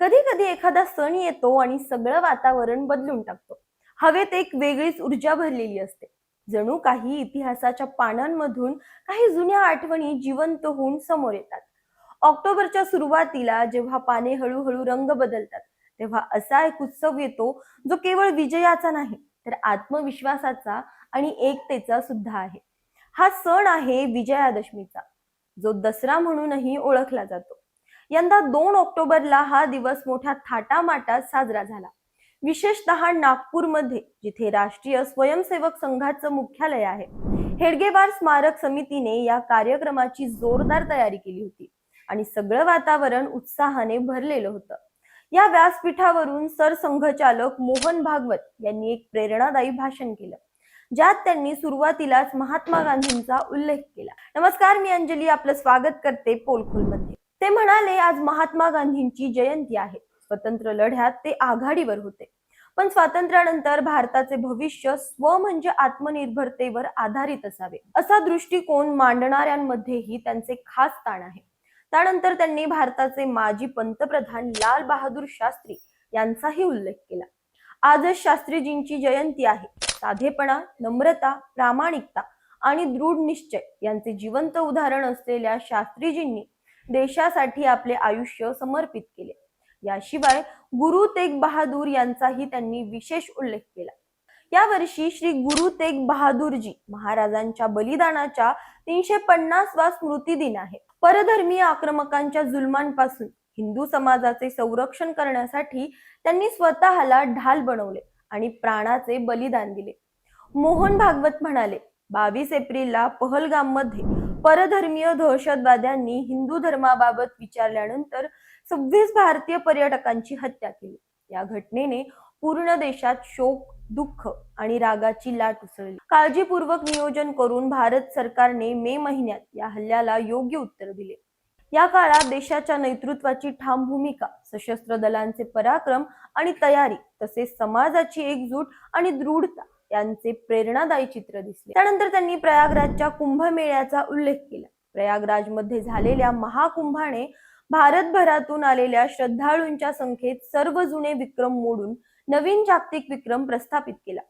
कधी कधी एखादा सण येतो आणि सगळं वातावरण बदलून टाकतो. हवेत एक वेगळीच ऊर्जा भरलेली असते. जणू काही इतिहासाच्या पानांमधून काही जुन्या आठवणी जिवंत होऊन समोर येतात. ऑक्टोबरच्या सुरुवातीला जेव्हा पाने हळूहळू रंग बदलतात तेव्हा असा एक उत्सव येतो जो केवळ विजयाचा नाही तर आत्मविश्वासाचा आणि एकतेचा सुद्धा आहे. हा सण आहे विजयादशमीचा. जो दसरा म्हणूनही ओळखला जातो. यंदा दोन ऑक्टोबरला हा दिवस मोठ्या थाटामाटात साजरा झाला. विशेषतः नागपूरमध्ये जिथे राष्ट्रीय स्वयंसेवक संघाचं मुख्यालय आहे. हेडगेवार स्मारक समितीने या कार्यक्रमाची जोरदार तयारी केली होती आणि सगळं वातावरण उत्साहाने भरलेलं होतं. या व्यासपीठावरून सरसंघचालक मोहन भागवत यांनी एक प्रेरणादायी भाषण केलं ज्यात त्यांनी सुरुवातीलाच महात्मा गांधींचा उल्लेख केला. नमस्कार मी अंजली आपलं स्वागत करते पोलखोलमध्ये. ते म्हणाले आज महात्मा गांधींची जयंती आहे. स्वतंत्र लढ्यात ते आघाडीवर होते. पण स्वातंत्र्यानंतर भारताचे भविष्य स्व म्हणजे आत्मनिर्भरतेवर आधारित असावे. असा दृष्टिकोन मांडणाऱ्यांमध्येही त्यांचे खास ताण आहे. त्यानंतर त्यांनी भारताचे माजी पंतप्रधान लाल बहादूर शास्त्री यांचाही उल्लेख केला. आजच शास्त्रीजींची जयंती आहे. साधेपणा नम्रता प्रामाणिकता आणि दृढ निश्चय यांचे जिवंत उदाहरण असलेल्या शास्त्रीजींनी देशासाठी आपले आयुष्य समर्पित केले. याशिवाय गुरु तेग बहादूर यांचाही त्यांनी विशेष उल्लेख केला. यावर्षी श्री गुरु तेग बहादूरजी महाराजांच्या बलिदानाच्या तीनशे पन्नासवा स्मृती दिन आहे. परधर्मीय आक्रमकांच्या जुलमांपासून हिंदू समाजाचे संरक्षण करण्यासाठी त्यांनी स्वतःला ढाल बनवले आणि प्राणाचे बलिदान दिले. मोहन भागवत म्हणाले बावीस एप्रिलला पहलगाममध्ये परधर्मीय दहशतवाद्यांनी हिंदू धर्माबाबत विचारल्यानंतर सव्वीस भारतीय पर्यटकांची हत्या केली. या घटनेने पूर्ण देशात शोक दुःख आणि रागाची लाट उसळली. काळजीपूर्वक नियोजन करून भारत सरकारने मे महिन्यात या हल्ल्याला योग्य उत्तर दिले. या काळात देशाच्या नेतृत्वाची ठाम भूमिका सशस्त्र दलांचे पराक्रम आणि तयारी तसेच समाजाची एकजूट आणि दृढता यांचे प्रेरणादायी चित्र दिसले. त्यानंतर त्यांनी प्रयागराजच्या कुंभमेळ्याचा उल्लेख केला. प्रयागराजमध्ये झालेल्या महाकुंभाने भारतभरातून आलेल्या श्रद्धाळूंच्या संख्येत सर्व जुने विक्रम मोडून नवीन जागतिक विक्रम प्रस्थापित केला.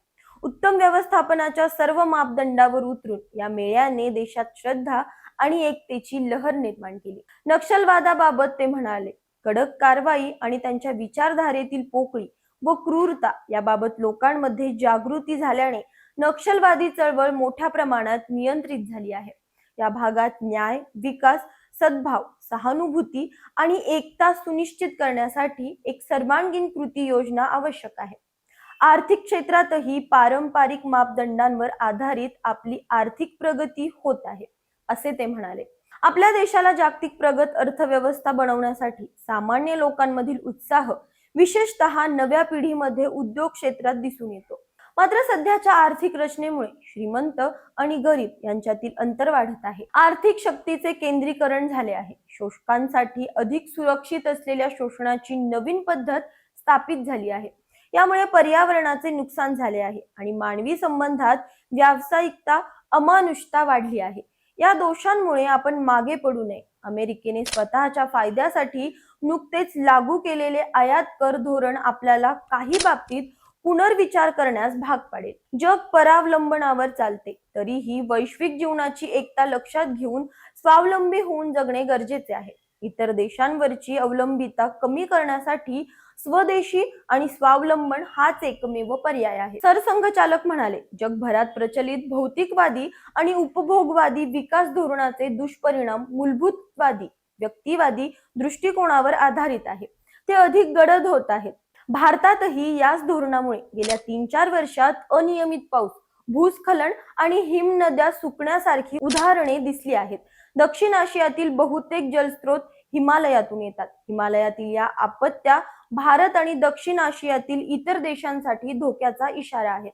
उत्तम व्यवस्थापनाच्या सर्व मापदंडावर उतरून या मेळ्याने देशात श्रद्धा आणि एकतेची लहर निर्माण केली. नक्षलवादाबाबत ते म्हणाले कडक कारवाई आणि त्यांच्या विचारधारेतील पोकळी व क्रूरता याबाबत लोकांमध्ये जागृती झाल्याने नक्षलवादी चळवळ मोठ्या प्रमाणात नियंत्रित झाली आहे. या भागात न्याय विकास सद्भाव सहानुभूती आणि एकता सुनिश्चित करण्यासाठी एक सर्वांगीण कृती योजना आवश्यक आहे. आर्थिक क्षेत्रातही पारंपरिक मापदंडांवर आधारित आपली आर्थिक प्रगती होत आहे असे ते म्हणाले. आपल्या देशाला जागतिक प्रगत अर्थव्यवस्था बनवण्यासाठी सामान्य लोकांमधील उत्साह विशेषतः नव्या पिढीमध्ये उद्योग क्षेत्रात दिसून येतो. मात्र सध्याच्या आर्थिक रचनेमुळे श्रीमंत आणि गरीब यांच्यातील अंतर वाढत आहे. आर्थिक शक्तीचे केंद्रीकरण झाले आहे. शोषकांसाठी अधिक सुरक्षित असलेल्या शोषणाची नवीन पद्धत स्थापित झाली आहे. यामुळे पर्यावरणाचे नुकसान झाले आहे आणि मानवी संबंधात व्यावसायिकता अमानुषता वाढली आहे. या दोषांमुळे आपण मागे पडू नये. अमेरिकेने स्वतःच्या फायद्यासाठी नुकतेच लागू केलेले आयात कर धोरण आपल्याला काही बाबतीत पुनर्विचार करण्यास भाग पाडेल. जग परावलंबनावर चालते. तरीही वैश्विक जीवनाची एकता लक्षात घेऊन स्वावलंबी होऊन जगणे गरजेचे आहे. इतर देशांवरची अवलंबिता कमी करण्यासाठी स्वदेशी आणि स्वावलंबन हाच एकमेव पर्याय आहे. सरसंघचालक म्हणाले जगभरात प्रचलित भौतिकवादी आणि उपभोगवादी विकास धोरणाचे दुष्परिणाम मूलभूतवादी व्यक्तिवादी दृष्टिकोनावर आधारित आहे. ते अधिक गडद होत आहेत. भारतातही याच धोरणामुळे गेल्या तीन चार वर्षात अनियमित पाऊस भूस्खलन आणि हिमनद्या सुकण्यासारखी उदाहरणे दिसली आहेत. दक्षिण आशियातील बहुतेक जलस्रोत हिमालयातून येतात. हिमालयातील या आपत्त्या भारत आणि दक्षिण आशियातील इतर देशांसाठी धोक्याचा इशारा आहे.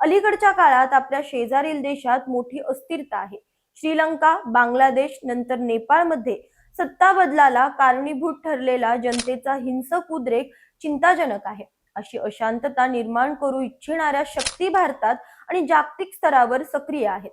अलीकडच्या काळात आपल्या शेजारील देशात मोठी अस्थिरता आहे. श्रीलंका बांगलादेश नंतर नेपाळमध्ये सत्ता बदलाला कारणीभूत ठरलेला जनतेचा हिंसक उद्रेक चिंताजनक आहे. अशी अशांतता निर्माण करू इच्छिणाऱ्या शक्ती भारतात आणि जागतिक स्तरावर सक्रिय आहेत.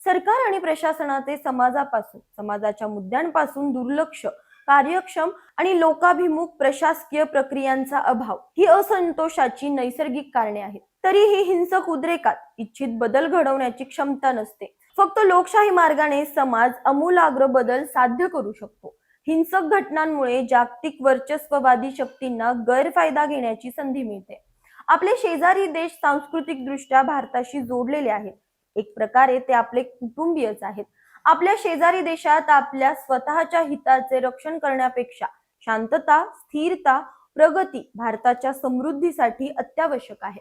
सरकार आणि प्रशासनाचे समाजापासून समाजाच्या मुद्द्यांपासून दुर्लक्ष कार्यक्षम आणि लोकाभिमुख प्रशासकीय प्रक्रियांचा अभाव ही असंतोषाची नैसर्गिक कारणे आहेत. तरीही हिंसक उद्रेकात इच्छित बदल घडवण्याची क्षमता नसते. फक्त लोकशाही मार्गाने समाज अमूलाग्र बदल साध्य करू शकतो. हिंसक घटनांमुळे जागतिक वर्चस्ववादी शक्तींना गैरफायदा घेण्याची संधी मिळते. आपले शेजारी देश सांस्कृतिक दृष्ट्या भारताशी जोडलेले आहेत. एक प्रकारे ते आपले कुटुंबीयच आहेत. आपल्या शेजारी देशात आपल्या स्वतःच्या हिताचे रक्षण करण्यापेक्षा शांतता स्थिरता प्रगती भारताच्या समृद्धीसाठी अत्यावश्यक आहे.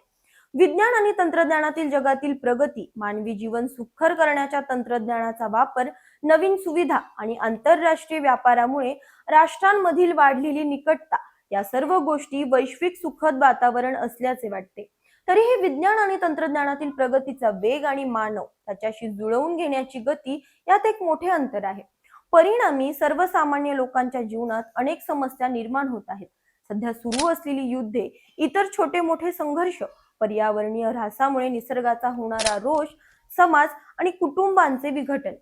विज्ञान आणि तंत्रज्ञानातील जगातील प्रगती मानवी जीवन सुखर करण्याच्या तंत्रज्ञानाचा वापर नवीन सुविधा आणि आंतरराष्ट्रीय व्यापारामुळे राष्ट्रांमधील वाढलेली निकटता या सर्व गोष्टी वैश्विक सुखद वातावरण असल्याचे वाटते. तरीही विज्ञान आणि तंत्रज्ञानातील प्रगतीचा वेग आणि मानव त्याच्याशी जुळवून घेण्याची गती यात एक मोठे अंतर आहे. परिणामी सर्वसामान्य लोकांच्या जीवनात अनेक समस्या निर्माण होत आहेत. सध्या सुरू असलेली युद्धे इतर छोटे मोठे संघर्ष पर्यावरणीय ऱ्हासामुळे निसर्गाचा होणारा रोष समाज आणि कुटुंबांचे विघटन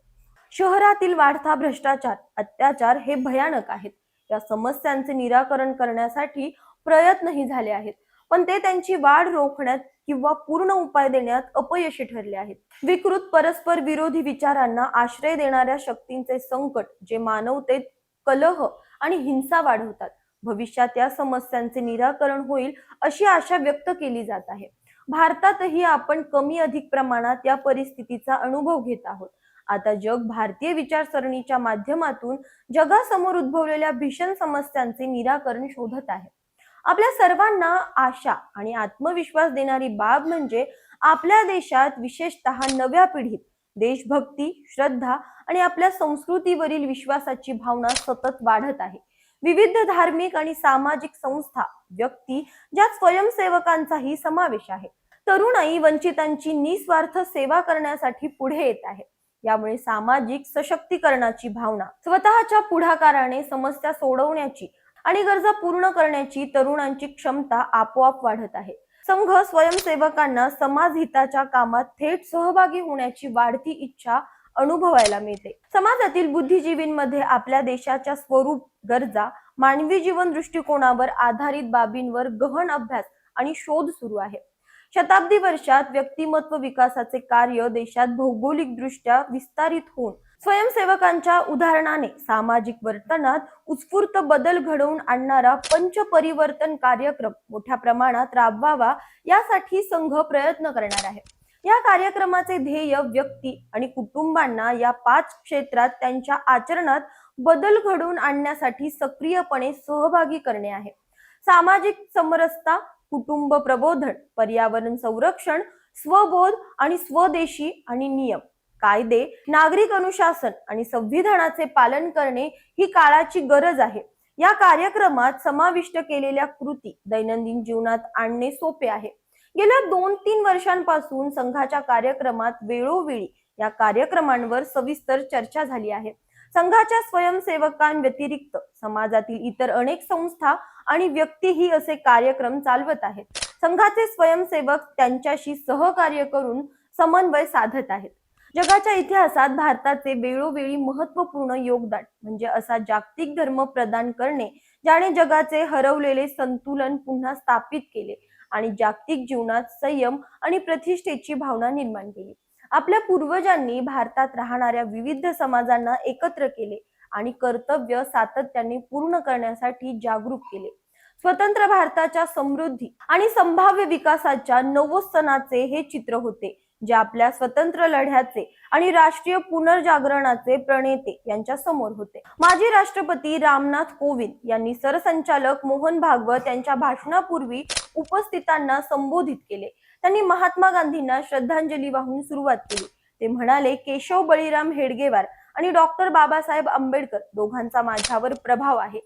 शहरातील वाढता भ्रष्टाचार अत्याचार हे भयानक आहेत. या समस्यांचे निराकरण करण्यासाठी प्रयत्नही झाले आहेत. पण ते त्यांची वाढ रोखण्यात किंवा पूर्ण उपाय देण्यात अपयशी ठरले आहेत. विकृत परस्पर विरोधी विचारांना आश्रय देणाऱ्या शक्तींचे संकट जे मानवतेत कलह आणि हिंसा वाढवतात. भविष्यात या समस्यांचे निराकरण होईल अशी आशा व्यक्त केली जात आहे. भारतातही आपण कमी अधिक प्रमाणात या परिस्थितीचा अनुभव घेत आहोत. आता जग भारतीय विचारसरणीच्या माध्यमातून जगासमोर उद्भवलेल्या भीषण समस्यांचे निराकरण शोधत आहे. आपल्या सर्वांना आशा आणि आत्मविश्वास देणारी बाब म्हणजे आपल्या देशात विशेषतः नव्या पिढीत देशभक्ती श्रद्धा आणि आपल्या संस्कृतीवरील विश्वासाची भावना सतत वाढत आहे. विविध धार्मिक आणि सामाजिक संस्था व्यक्ती ज्यात स्वयंसेवकांचाही समावेश आहे. तरुणाई वंचितांची निस्वार्थ सेवा करण्यासाठी पुढे येत आहे. यामुळे सामाजिक सशक्तीकरणाची भावना स्वतःच्या पुढाकाराने समस्या सोडवण्याची आणि गरजा पूर्ण करण्याची तरुणांची क्षमता आपोआप वाढत आहे. संघ स्वयंसेवकांना समाज हिताच्या कामात थेट सहभागी होण्याची वाढती इच्छा अनुभवायला मिळते. समाजातील बुद्धिजीवींमध्ये आपल्या देशाच्या स्वरूप गरजा मानवी जीवन दृष्टिकोनावर आधारित बाबींवर गहन अभ्यास आणि शोध सुरू आहे. शताब्दी वर्षात व्यक्तिमत्व विकासाचे कार्य देशात भौगोलिक दृष्ट्या विस्तारित होऊन स्वयंसेवकांच्या उदाहरणाने सामाजिक वर्तनात उत्स्फूर्त बदल घडवून आणणारा पंच परिवर्तन कार्यक्रम मोठ्या प्रमाणात राबवावा यासाठी संघ प्रयत्न करणार आहे. या कार्यक्रमाचे ध्येय व्यक्ती आणि कुटुंबांना या पाच क्षेत्रात त्यांच्या आचरणात बदल घडवून आणण्यासाठी सक्रियपणे सहभागी करणे आहे. सामाजिक समरसता कुटुंब प्रबोधन पर्यावरण संरक्षण स्वबोध आणि स्वदेशी आणि नियम कायदे नागरिक अनुशासन आणि संविधानाचे पालन करणे ही काळाची गरज आहे. या कार्यक्रमात समाविष्ट केलेल्या कृती दैनंदिन जीवनात आणणे सोपे आहे. गेल्या दोन तीन वर्षांपासून संघाच्या कार्यक्रमात वेळोवेळी या कार्यक्रमांवर सविस्तर चर्चा झाली आहे. संघाच्या स्वयंसेवकांव्यतिरिक्त समाजातील इतर अनेक संस्था आणि व्यक्तीही असे कार्यक्रम चालवत आहेत. संघाचे स्वयंसेवक त्यांच्याशी सहकार्य करून समन्वय साधत आहेत. जगाच्या इतिहासात भारताचे वेळोवेळी महत्त्वपूर्ण योगदान म्हणजे असा जागतिक धर्म प्रदान करणे ज्याने जगाचे हरवलेले संतुलन पुन्हा स्थापित केले. आणि जागतिक जीवनात संयम आणि प्रतिष्ठेची भावना निर्माण केली. आपल्या पूर्वजांनी भारतात राहणाऱ्या विविध समाजांना एकत्र केले आणि कर्तव्य सातत्याने पूर्ण करण्यासाठी जागरूक केले. स्वतंत्र भारताच्या समृद्धी आणि संभाव्य विकासाच्या नवोत्सनाचे हे चित्र होते जे आपल्या स्वतंत्र लढ्याचे आणि राष्ट्रीय पुनर्जागरणाचे प्रणेते यांच्या समोर होते. माजी राष्ट्रपती रामनाथ कोविंद यांनी सरसंचालक मोहन भागवत यांच्या भाषणापूर्वी उपस्थितांना संबोधित केले. त्यांनी महात्मा गांधींना श्रद्धांजली वाहून सुरुवात केली. ते म्हणाले केशव बळीराम हेडगेवार आणि डॉक्टर बाबासाहेब आंबेडकर दोघांचा माझ्यावर प्रभाव आहे.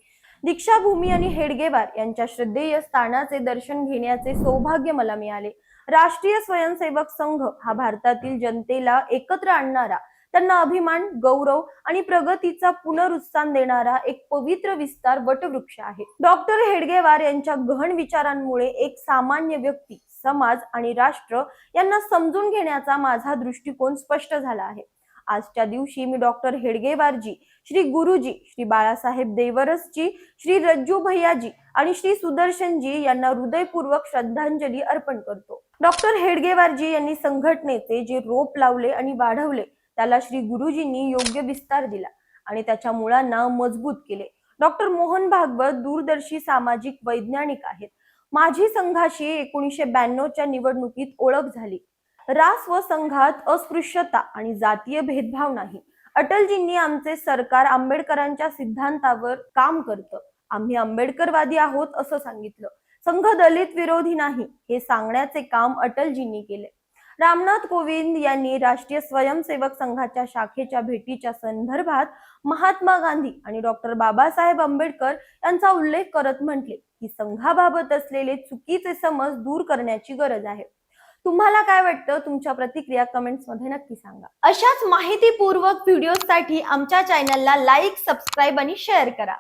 दीक्षाभूमी आणि हेडगेवार यांच्या श्रद्धेय स्थानाचे दर्शन घेण्याचे सौभाग्य मला मिळाले. राष्ट्रीय स्वयंसेवक संघ हा भारतातील जनतेला एकत्र आणणारा त्यांना अभिमान गौरव आणि प्रगतीचा पुनरुत्थान देणारा एक पवित्र विस्तार वटवृक्ष आहे. डॉक्टर हेडगेवार यांच्या गहन विचारांमुळे एक सामान्य व्यक्ती समाज आणि राष्ट्र यांना समजून घेण्याचा माझा दृष्टिकोन स्पष्ट झाला आहे. आजच्या दिवशी मी डॉक्टर हेडगेवारजी श्री गुरुजी श्री बाळासाहेब देवरसजी श्री रज्जू भैयाजी आणि श्री सुदर्शनजी यांना हृदयपूर्वक श्रद्धांजली अर्पण करतो. डॉक्टर हेडगेवारजी यांनी संघटनेचे जे रोप लावले आणि वाढवले त्याला श्री गुरुजींनी योग्य विस्तार दिला आणि त्याच्या मुळांना मजबूत केले. डॉक्टर मोहन भागवत दूरदर्शी सामाजिक वैज्ञानिक आहेत. माझी संघाशी एकोणीसशे ब्याण्णवच्या निवडणुकीत ओळख झाली. रास व संघात अस्पृश्यता आणि जातीय भेदभाव नाही. अटलजींनी आमचे सरकार आंबेडकरांच्या सिद्धांतावर काम करतं. आम्ही आंबेडकरवादी आहोत असं सांगितलं. संघ दलित विरोधी नाही हे सांगण्याचे काम अटलजींनी केले. रामनाथ कोविंद यांनी राष्ट्रीय स्वयंसेवक संघाच्या शाखेच्या भेटीच्या संदर्भात महात्मा गांधी आणि डॉक्टर बाबासाहेब आंबेडकर यांचा उल्लेख करत म्हटले की संघाबाबत असलेले चुकीचे समज दूर करण्याची गरज आहे. तुम्हाला काय वाटतं? तुमच्या प्रतिक्रिया कमेंट्समध्ये नक्की सांगा. अशाच माहितीपूर्वक व्हिडिओसाठी आमच्या चॅनलला लाईक सबस्क्राईब आणि शेअर करा.